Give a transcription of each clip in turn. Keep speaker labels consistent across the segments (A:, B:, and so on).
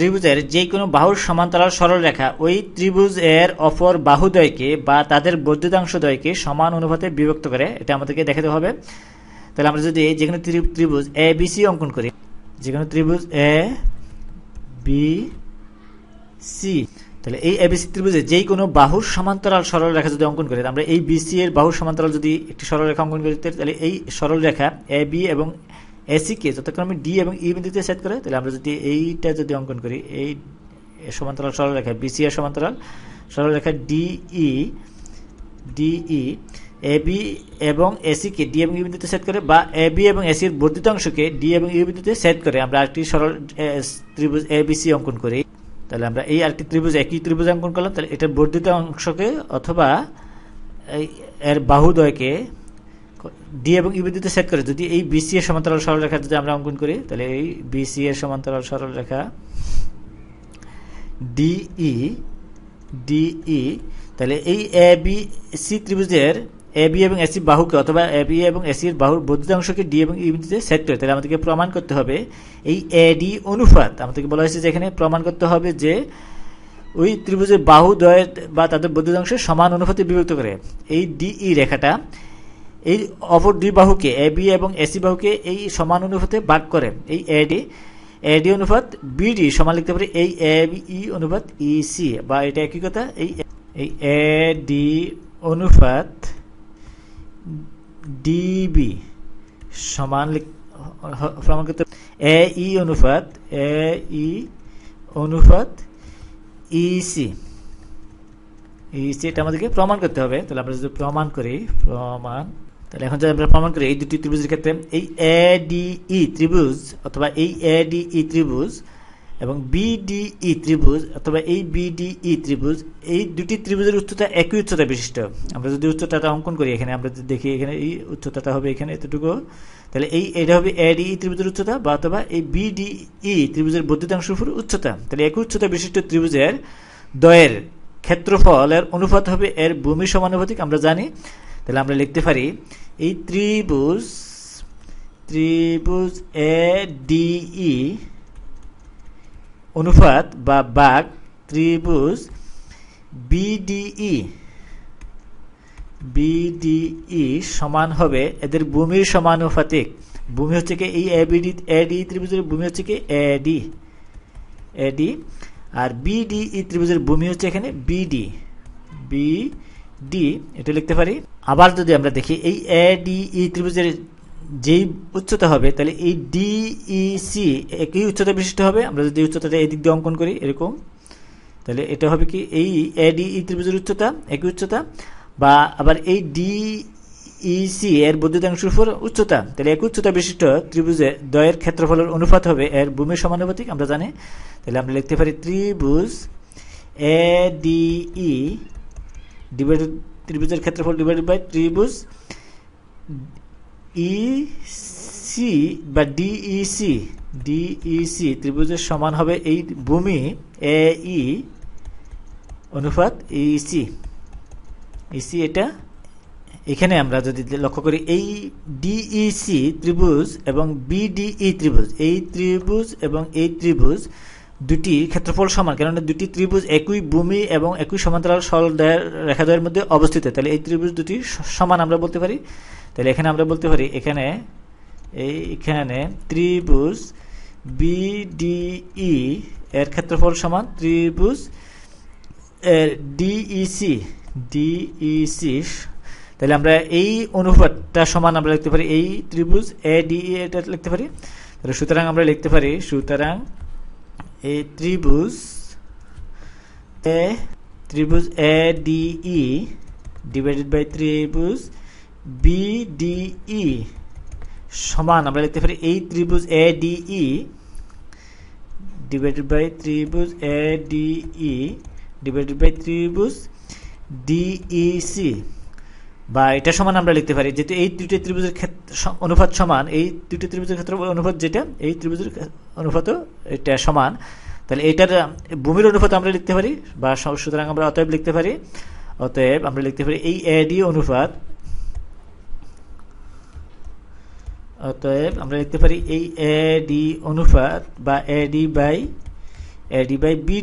A: ত্রিভুজের যে কোনো বাহুর সমান্তরাল সরল রেখা ওই ত্রিভুজ এর অপর বাহুদ্বয়কে বা তাদের বর্ধিতাংশদ্বয়কে সমান অনুপাতে বিভক্ত করে এটা আমাদেরকে দেখাতে হবে। তাহলে আমরা যদি যে কোনো ত্রিভুজ এ বি সি অঙ্কন করি যে কোনো ত্রিভুজ এ বি সি তাহলে এই এবিসি ত্রিভুজে যেই কোনো বাহুর সমান্তরাল সরল রেখা যদি অঙ্কন করি আমরা এই বিসি এর বাহুর সমান্তরাল যদি একটি সরল রেখা অঙ্কন করি, তাহলে এই সরল রেখা এ বি এবং এসি কে যতক্ষণ ডি এবং ই বিন্দুতে সেট করে, তাহলে আমরা যদি এইটা যদি অঙ্কন করি, এই সমান্তরাল সরল রেখা বিসি এর সমান্তরাল সরল রেখা ডিই ডিই বি এবং এসি কে ডি এবং ইউ বিন্দুতে সেট করে, বা এ বি এবং এসি এর বর্ধিত অংশকে ডি এবং ইউ বিন্দুতে সেট করে, আমরা আরেকটি সরল ত্রিভুজ এ বি সি অঙ্কন করি। তাহলে আমরা এই আরেকটি ত্রিভুজ, একই ত্রিভুজ অঙ্কন করলাম, তাহলে এটার বর্ধিত অংশকে অথবা এর বাহুদ্বয়কে ডি এবং ইউ বিন্দুতে সেট করে, যদি এই বিসি এর সমান্তরাল সরলরেখা যদি আমরা অঙ্কন করি, তাহলে এই বিসি এর সমান্তরাল সরল রেখা ডিই ডিই তাহলে এই এ বি সি ত্রিভুজের এ বি এবং এসি বাহুকে অথবা এ বি এবং এসির বাহুর বর্ধিত অংশকে ডি এবং ই বিন্দুতে সেট করে, তাহলে আমাদেরকে প্রমাণ করতে হবে এই এ ডি অনুপাত। আমাদেরকে বলা হয়েছে যে এখানে প্রমাণ করতে হবে যে ওই ত্রিভুজের বাহু, দ্বয়ের বা তাদের বর্ধিত সমান অনুপাতে বিভক্ত করে। এই ডিই রেখাটা এই অপর দুই বাহুকে এ, বি এবং এসি বাহুকে এই সমান অনুপাতে ভাগ করে। এই এডি এডি অনুপাত বিডি সমান লিখতে পারি এই এ ই অনুপাত ই, সি। বা এটা একই কথা, এই এই এ ডি অনুপাত ডিবি সমান লিখ- হ- প্রমাণ করতে এ, ই অনুপাত, এ, ই অনুপাত ই ইসি ইসি এটা আমাদেরকে প্রমাণ করতে হবে। তাহলে আমরা যদি প্রমাণ করি, প্রমাণ তাহলে এখন যদি আমরা প্রমাণ করি এই দুটি ত্রিভুজের ক্ষেত্রে, এই এ ডি ই ত্রিভুজ অথবা এই এ ডি ই ত্রিভুজ এবং বিডিই ত্রিভুজ অথবা এই বিডিই ত্রিভুজ, এই দুটি ত্রিভুজের উচ্চতা একই উচ্চতা বিশিষ্ট। আমরা যদি উচ্চতাটা অঙ্কন করি এখানে, আমরা যদি দেখি এখানে এই উচ্চতাটা হবে এখানে এতটুকু, তাহলে এই, এটা হবে এ এডিই ত্রিভুজের উচ্চতা বা অথবা এই বিডিই ত্রিভুজের বর্ধিতাংশ উপর উচ্চতা। তাহলে একই উচ্চতা বিশিষ্ট ত্রিভুজের দ্বয়ের ক্ষেত্রফলের অনুপাত হবে এর ভূমি সমানুপাতিক, আমরা জানি। তাহলে আমরা লিখতে পারি এই ত্রিভুজ ত্রিভুজ এ ডিই অনুপাত বা বাঘ ত্রিভুজ বিডিই বিডিই সমান হবে এদের ভূমির সমানুপাতিক। ভূমি হচ্ছে কি এই এবিডি এডি ত্রিভুজের ভূমি হচ্ছে কি এডি এডি আর বিডিই ত্রিভুজের ভূমি হচ্ছে এখানে বিডি বিডি এটা লিখতে পারি। আবার যদি আমরা দেখি, এই এডিই ত্রিভুজের যেই উচ্চতা হবে, তাহলে এই ডি ই ডিইসি একই উচ্চতা বিশিষ্ট হবে। আমরা যদি উচ্চতাটা এই দিক দিয়ে অঙ্কন করি, এরকম। তাহলে এটা হবে কি? এই এডিই ত্রিভুজের উচ্চতা, একই উচ্চতা। বা আবার এই ডিইসি এর বৈদ্যুতাংশের উপর উচ্চতা, তাহলে এক উচ্চতা বিশিষ্ট ত্রিভুজে দয়ের ক্ষেত্রফলের অনুপাত হবে এর ভূমির সমানুপাতিক, আমরা জানি। তাহলে আমরা লিখতে পারি ত্রিভুজ এ ডিই ডিভাইডেড ত্রিভুজের ক্ষেত্রফল ডিভাইডেড বাই ত্রিভুজ ই সি বা ডিইসি ডিইসি ত্রিভুজের সমান হবে এই ভূমি এ ই অনুপাত ইসি ইসি এটা এখানে আমরা যদি লক্ষ্য করি, এই ডিইসি ত্রিভুজ এবং বিডিই ত্রিভুজ, এই ত্রিভুজ এবং এই ত্রিভুজ দুটি ক্ষেত্রফল সমান, কেননা দুটি ত্রিভুজ একই ভূমি এবং একই সমান্তরাল সরল রেখাদ্বয়ের মধ্যে অবস্থিত। তাহলে এই ত্রিভুজ দুটি সমান আমরা বলতে পারি? তাহলে এখানে আমরা বলতে পারি, এখানে এইখানে ত্রিভুজ বিডিই এর ক্ষেত্রফল সমান, ত্রিভুজ ডিইসি ডিইসি তাহলে আমরা এই অনুপাতটা সমান আমরা লিখতে পারি, এই ত্রিভুজ, এ ডিই এটা লিখতে পারি। তাহলে সুতরাং আমরা লিখতে পারি, সুতরাং এই ত্রিভুজ এ ত্রিভুজ এ ডিই ডিভাইডেড বাই ত্রিভুজ বিডিই সমান। আমরা লিখতে পারি এই ত্রিভুজ এ ডিই ডিভাইডেড বাই ত্রিভুজ এ ডিই ডিভাইডেড বাই ত্রিভুজ ডিইসি বা এটা সমান আমরা লিখতে পারি, যেহেতু এই দুটি ত্রিভুজের ক্ষেত্র অনুপাত সমান, এই দুটি ত্রিভুজের ক্ষেত্রে অনুপাত যেটা, এই ত্রিভুজের অনুপাতও এটা সমান। তাহলে এটার, ভূমির অনুপাত আমরা লিখতে পারি, বা সুতরাং আমরা অতএব লিখতে পারি, অতএব আমরা লিখতে পারি এই এডি অনুপাত, অতএব আমরা লিখতে পারি এই এডি অনুপাত বা AD by AD by B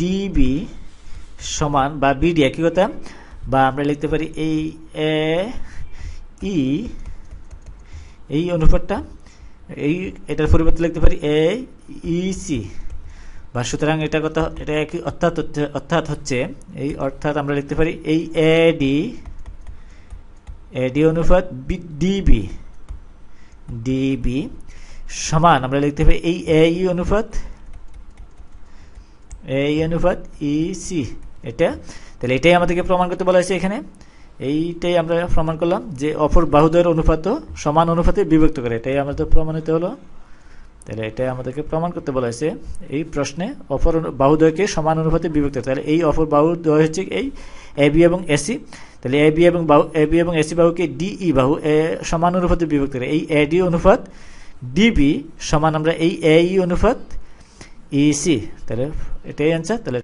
A: DB সমান বা বিডি একই কথা। বা আমরা লিখতে পারি এই এ ই এই অনুপাতটা, এই, এটার পরিবর্তে লিখতে পারি এ ইসি বা সুতরাং এটা কথা এটা একই, অর্থাৎ অর্থাৎ হচ্ছে, এই অর্থাৎ আমরা লিখতে পারি এই এ ডি এ ডি অনুপাত বি ডিবি ডিবি সমান, আমরা লিখতে পারি এই এ ই অনুপাত এই অনুপাত ইসি এটা তাহলে এটাই আমাদেরকে প্রমাণ করতে বলা হয়েছে এখানে। এইটাই আমরা প্রমাণ করলাম যে অপর বাহুদের অনুপাত সমান অনুপাতে বিভক্ত করে। এটাই আমাদের প্রমাণিত হলো। তাহলে এটাই আমাদেরকে প্রমাণ করতে বলা হয়েছে এই প্রশ্নে অপর বাহুদ্বয়কে সমান অনুপাতে বিভক্ত। তাহলে এই অপর বাহুদ্বয় হচ্ছে এই এ বি এবং এসি তাহলে এ বি এবং বাহু এ বি এবং এসি বাহুকে ডিই বাহু, এ সমান অনুপাতে বিভক্ত করে। এই এডি অনুপাত ডিবি সমান আমরা এই এ ই অনুপাত ইসি তাহলে এটাই অ্যান্সার তাহলে